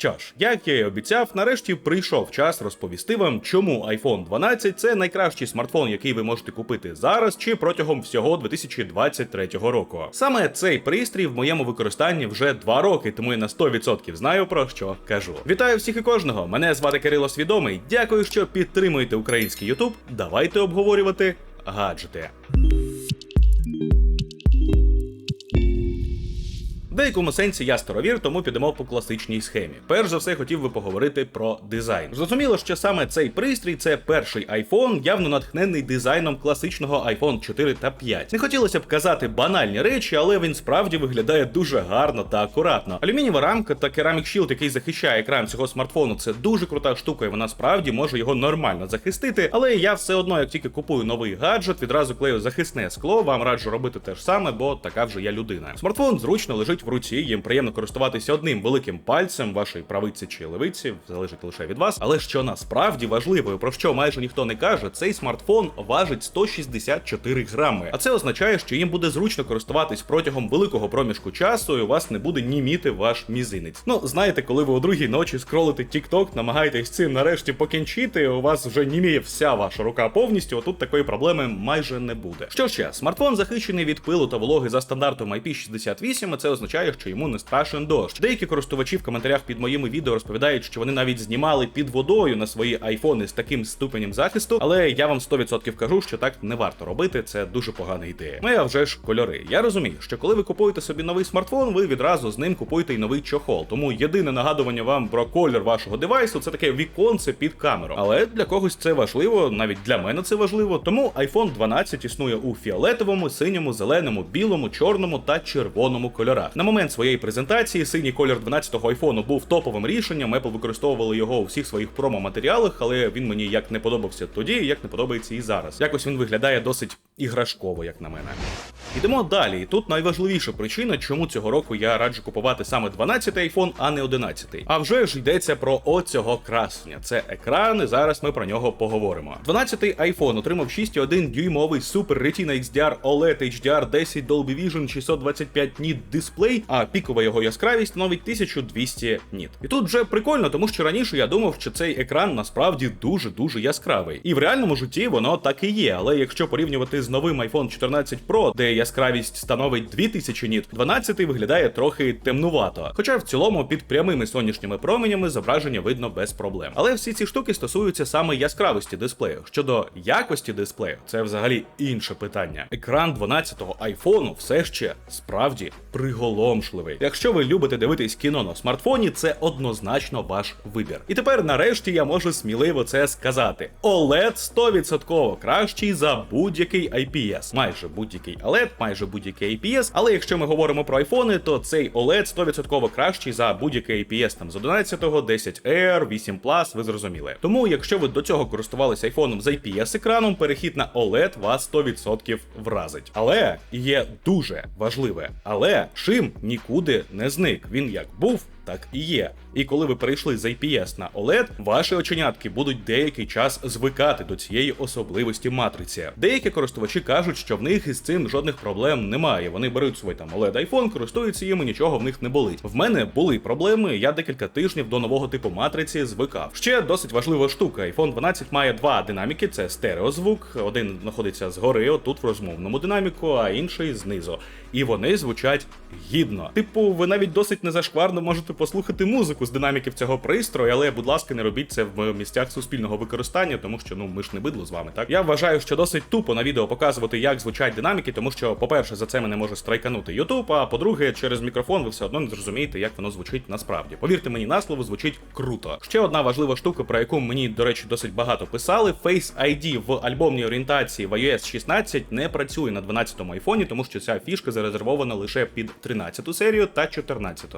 Що ж, як я і обіцяв, нарешті прийшов час розповісти вам, чому iPhone 12 це найкращий смартфон, який ви можете купити зараз чи протягом всього 2023 року. Саме цей пристрій в моєму використанні вже два роки, тому я на 100% знаю про що кажу. Вітаю всіх і кожного! Мене звати Кирило Свідомий. Дякую, що підтримуєте український YouTube. Давайте обговорювати гаджети. В деякому сенсі я старовір, тому підемо по класичній схемі. Перш за все хотів би поговорити про дизайн. Зрозуміло, що саме цей пристрій це перший iPhone, явно натхнений дизайном класичного iPhone 4 та 5. Не хотілося б казати банальні речі, але він справді виглядає дуже гарно та акуратно. Алюмінієва рамка та Ceramic Shield, який захищає екран цього смартфону, це дуже крута штука, і вона справді може його нормально захистити. Але я все одно, як тільки купую новий гаджет, відразу клею захисне скло. Вам раджу робити те ж саме, бо така вже я людина. Смартфон зручно лежить в руці, їм приємно користуватися одним великим пальцем вашої правиці чи левиці, залежить лише від вас. Але що насправді важливо, і про що майже ніхто не каже, цей смартфон важить 164 грами. А це означає, що їм буде зручно користуватись протягом великого проміжку часу, і у вас не буде німіти ваш мізинець. Ну, знаєте, коли ви о другій ночі скролите TikTok, намагаєтесь цим нарешті покінчити, у вас вже німіє вся ваша рука повністю. Отут такої проблеми майже не буде. Що ще, смартфон захищений від пилу та вологи за стандартом IP68, а це означає, що йому не страшен дощ. Деякі користувачі в коментарях під моїми відео розповідають, що вони навіть знімали під водою на свої айфони з таким ступенем захисту, але я вам 100% кажу, що так не варто робити. Це дуже погана ідея. Ну а вже ж кольори. Я розумію, що коли ви купуєте собі новий смартфон, ви відразу з ним купуєте й новий чохол. Тому єдине нагадування вам про колір вашого девайсу це таке віконце під камеру. Але для когось це важливо, навіть для мене це важливо. Тому iPhone 12 існує у фіолетовому, синьому, зеленому, білому, чорному та червоному кольорах. На момент своєї презентації синій колір 12-го айфону був топовим рішенням. Apple використовували його у всіх своїх промо-матеріалах, але він мені як не подобався тоді, як не подобається і зараз. Якось він виглядає досить іграшково, як на мене. Ідемо далі. І тут найважливіша причина, чому цього року я раджу купувати саме 12-й iPhone, а не 11-й. А вже ж йдеться про оцього красення. Це екран, і зараз ми про нього поговоримо. 12-й iPhone отримав 6,1 дюймовий Super Retina XDR OLED HDR 10 Dolby Vision 625 ніт дисплей, а пікова його яскравість становить 1200 ніт. І тут вже прикольно, тому що раніше я думав, що цей екран насправді дуже дуже яскравий. І в реальному житті воно так і є. Але якщо порівнювати з новим iPhone 14 Pro, де яскравість становить 2000 ніт, 12 виглядає трохи темнувато. Хоча в цілому під прямими сонячними променями зображення видно без проблем. Але всі ці штуки стосуються саме яскравості дисплею. Щодо якості дисплею, це взагалі інше питання. Екран 12-го айфону все ще справді приголомшливий. Якщо ви любите дивитись кіно на смартфоні, це однозначно ваш вибір. І тепер, нарешті, я можу сміливо це сказати. OLED 100% кращий за будь-який IPS. Майже будь-який OLED, майже будь-який IPS. Але якщо ми говоримо про айфони, то цей OLED 100% кращий за будь-який IPS там з 11, 10 R, 8 Plus, ви зрозуміли. Тому, якщо ви до цього користувалися айфоном з IPS екраном, перехід на OLED вас 100% вразить. Але є дуже важливе, але шим нікуди не зник. Він як був, так і є. І коли ви перейшли з IPS на OLED, ваші оченятки будуть деякий час звикати до цієї особливості матриці. Деякі користувачі кажуть, що в них із цим жодних проблем немає. Вони беруть свій там OLED iPhone, користуються їм і нічого в них не болить. В мене були проблеми. Я декілька тижнів до нового типу матриці звикав. Ще досить важлива штука. iPhone 12 має два динаміки: це стереозвук. Один знаходиться згори, отут в розмовному динаміку, а інший знизу. І вони звучать гідно. Типу, ви навіть досить незашкварно можете послухати музику з динаміків цього пристрою, але, будь ласка, не робіть це в місцях суспільного використання, тому що ну ми ж не бидло з вами, так? Я вважаю, що досить тупо на відео показувати, як звучать динаміки, тому що, по-перше, за це мене може страйканути YouTube, а по-друге, через мікрофон ви все одно не зрозумієте, як воно звучить насправді. Повірте мені на слово, звучить круто. Ще одна важлива штука, про яку мені, до речі, досить багато писали: Face ID в альбомній орієнтації в iOS 16 не працює на 12-му айфоні, тому що ця фішка зарезервована лише під 13 серію та 14.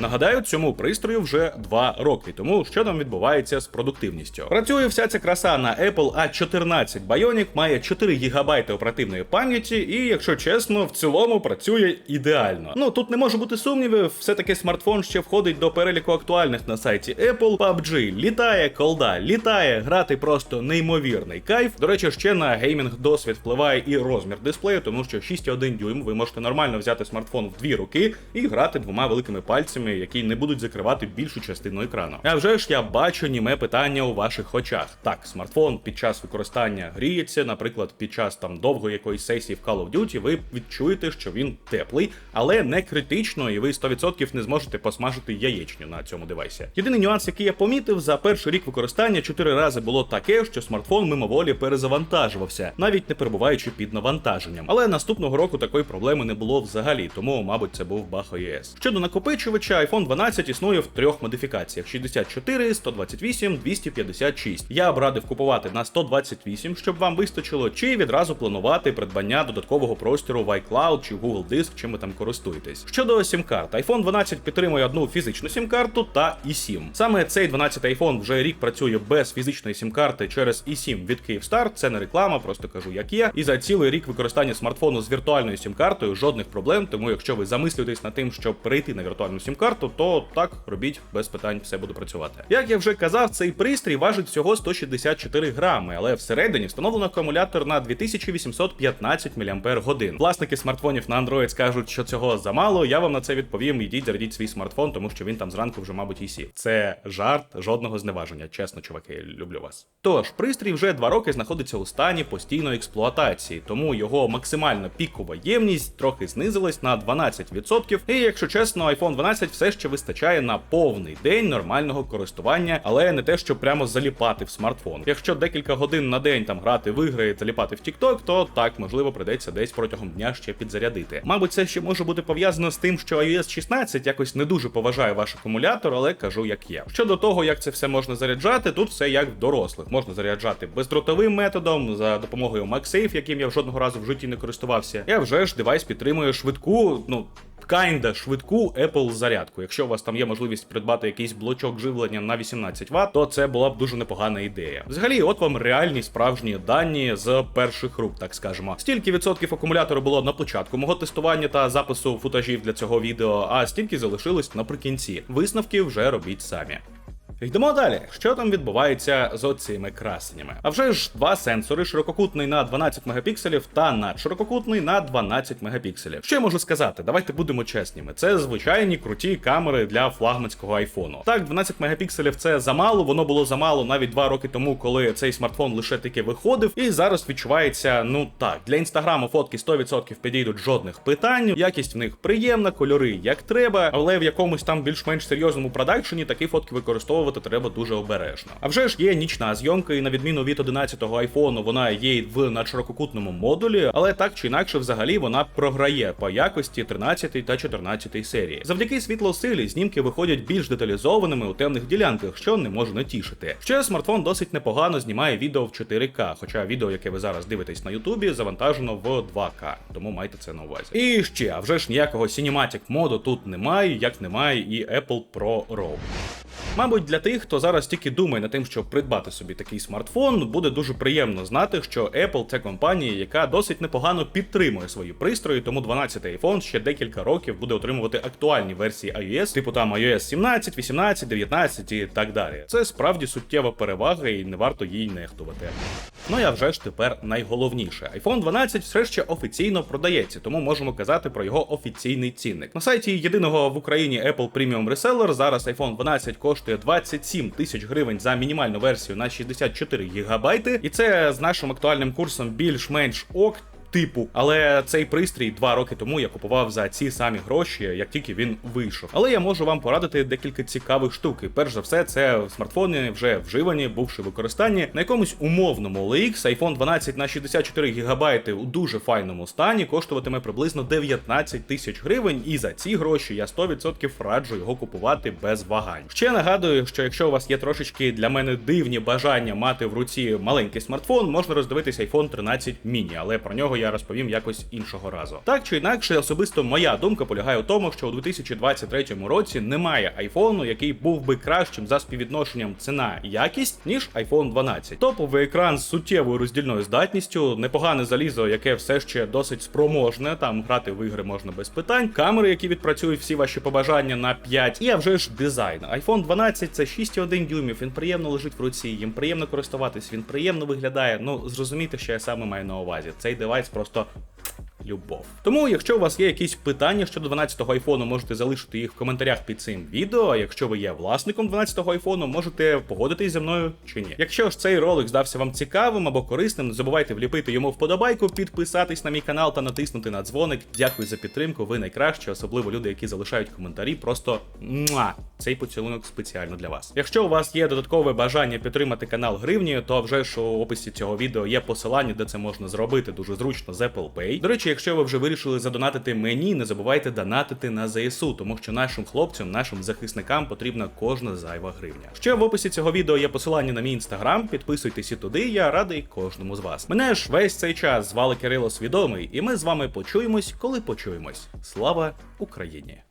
Нагадаю, цьому пристрою вже два роки, тому що там відбувається з продуктивністю. Працює вся ця краса на Apple A14 Bionic, має 4 ГБ оперативної пам'яті, і, якщо чесно, в цілому працює ідеально. Ну тут не може бути сумнівів, все-таки смартфон ще входить до переліку актуальних на сайті Apple. PUBG літає, колда літає, грати просто неймовірний кайф. До речі, ще на геймінг досвід впливає і розмір дисплею, тому що 6,1 дюйм ви можете нормально взяти смартфон в дві руки і грати двома великими пальцями які не будуть закривати більшу частину екрану. А вже ж я бачу німе питання у ваших очах. Так, смартфон під час використання гріється, наприклад, під час там довгої якоїсь сесії в Call of Duty, ви відчуєте, що він теплий, але не критично, і ви 100% не зможете посмажити яєчню на цьому девайсі. Єдиний нюанс, який я помітив, за перший рік використання чотири рази було таке, що смартфон мимоволі перезавантажувався, навіть не перебуваючи під навантаженням. Але наступного року такої проблеми не було взагалі, тому, мабуть, це був баг iOS. Щодо накопичувача, iPhone 12 існує в трьох модифікаціях: 64, 128, 256. Я б радив купувати на 128, щоб вам вистачило, чи відразу планувати придбання додаткового простору в iCloud чи Google Диск, чим ви там користуєтесь. Щодо сім-карт, iPhone 12 підтримує одну фізичну сім-карту та eSIM. Саме цей 12 iPhone вже рік працює без фізичної сім-карти через eSIM від Kyivstar. Це не реклама, просто кажу, як є. І за цілий рік використання смартфону з віртуальною сім-картою жодних проблем. Тому, якщо ви замислюєтесь над тим, щоб перейти на віртуальну сім-карту, то так робіть без питань, все буде працювати. Як я вже казав, цей пристрій важить всього 164 грами, але всередині встановлено акумулятор на 2815 мАч. Власники смартфонів на Android скажуть, що цього замало. Я вам на це відповім. Йдіть, зарядіть свій смартфон, тому що він там зранку вже, мабуть, і сів. Це жарт, жодного зневаження. Чесно, чуваки, люблю вас. Тож, пристрій вже два роки знаходиться у стані постійної експлуатації, тому його максимальна пікова ємність трохи знизилась на 12%. І якщо чесно, iPhone 12 все ще вистачає на повний день нормального користування, але не те, що прямо заліпати в смартфон. Якщо декілька годин на день там грати в ігри заліпати в TikTok, то так можливо придеться десь протягом дня ще підзарядити. Мабуть, це ще може бути пов'язано з тим, що iOS 16 якось не дуже поважає ваш акумулятор, але кажу як є. Щодо того, як це все можна заряджати, тут все як в дорослих. Можна заряджати бездротовим методом за допомогою MagSafe, яким я жодного разу в житті не користувався. Я вже ж девайс підтримує швидку, ну Кайнда швидку Apple зарядку. Якщо у вас там є можливість придбати якийсь блочок живлення на 18 Вт, то це була б дуже непогана ідея. Взагалі, от вам реальні справжні дані з перших рук, так скажемо. Стільки відсотків акумулятору було на початку мого тестування та запису футажів для цього відео, а стільки залишилось наприкінці. Висновки вже робіть самі. Йдемо далі. Що там відбувається з оцими красенями? А вже ж два сенсори: ширококутний на 12 мегапікселів та надширококутний на 12 мегапікселів. Що я можу сказати? Давайте будемо чесними. Це звичайні круті камери для флагманського айфону. Так, 12 мегапікселів це замало, воно було замало навіть два роки тому, коли цей смартфон лише таки виходив. І зараз відчувається, ну так, для інстаграму фотки 100% підійдуть жодних питань. Якість в них приємна, кольори як треба, але в якомусь там більш-менш серйозному продакшені такі фотки використовувати треба дуже обережно. А вже ж є нічна зйомка, і на відміну від 11-го айфону, вона є в надширококутному модулі, але так чи інакше, взагалі вона програє по якості 13 та 14 серії. Завдяки світлосилі знімки виходять більш деталізованими у темних ділянках, що не може не тішити. Ще смартфон досить непогано знімає відео в 4К, хоча відео, яке ви зараз дивитесь на Ютубі, завантажено в 2К, тому майте це на увазі. І ще, а вже ж ніякого Cinematic моду тут немає, як немає і Apple Pro RAW. Мабуть, для тих, хто зараз тільки думає над тим, щоб придбати собі такий смартфон, буде дуже приємно знати, що Apple це компанія, яка досить непогано підтримує свої пристрої, тому 12-й iPhone ще декілька років буде отримувати актуальні версії iOS, типу там iOS 17, 18, 19 і так далі. Це справді суттєва перевага і не варто їй нехтувати. Ну я вже ж тепер найголовніше. iPhone 12 все ще офіційно продається, тому можемо казати про його офіційний цінник. На сайті єдиного в Україні Apple Premium Reseller зараз iPhone 12 коштує 27 тисяч гривень за мінімальну версію на 64 гігабайти, і це з нашим актуальним курсом більш-менш ок типу. Але цей пристрій два роки тому я купував за ці самі гроші, як тільки він вийшов. Але я можу вам порадити декілька цікавих штук. Перш за все, це смартфони вже вживані, бувши в використанні на якомусь умовному OLX iPhone 12 на 64 гігабайти у дуже файному стані коштуватиме приблизно 19 тисяч гривень, і за ці гроші я 100% раджу його купувати без вагань. Ще нагадую, що якщо у вас є трошечки для мене дивні бажання мати в руці маленький смартфон, можна роздивитись iPhone 13 mini, але про нього я розповім якось іншого разу. Так чи інакше, особисто моя думка полягає у тому, що у 2023 році немає айфону, який був би кращим за співвідношенням ціна якість, ніж iPhone 12. Топовий екран з суттєвою роздільною здатністю, непогане залізо, яке все ще досить спроможне. Там грати в ігри можна без питань. Камери, які відпрацюють всі ваші побажання на 5. І а вже ж дизайн. iPhone 12 це 6,1 дюймів. Він приємно лежить в руці, їм приємно користуватись, він приємно виглядає. Ну зрозумійте, що я саме маю на увазі. Цей девайс просто любов. Тому, якщо у вас є якісь питання щодо 12-го айфону, можете залишити їх в коментарях під цим відео. А якщо ви є власником 12-го айфону, можете погодитись зі мною чи ні. Якщо ж цей ролик здався вам цікавим або корисним, не забувайте вліпити йому вподобайку, підписатись на мій канал та натиснути на дзвоник. Дякую за підтримку. Ви найкращі, особливо люди, які залишають коментарі. Просто муа! цей поцілунок спеціально для вас. Якщо у вас є додаткове бажання підтримати канал гривнею, то вже ж у описі цього відео є посилання, де це можна зробити дуже зручно з Apple Pay. До речі, якщо ви вже вирішили задонатити мені, не забувайте донатити на ЗСУ, тому що нашим хлопцям, нашим захисникам потрібна кожна зайва гривня. Ще в описі цього відео є посилання на мій інстаграм. Підписуйтесь і туди. Я радий кожному з вас. Мене ж весь цей час звали Кирило Свідомий, і ми з вами почуємось, коли почуємось. Слава Україні!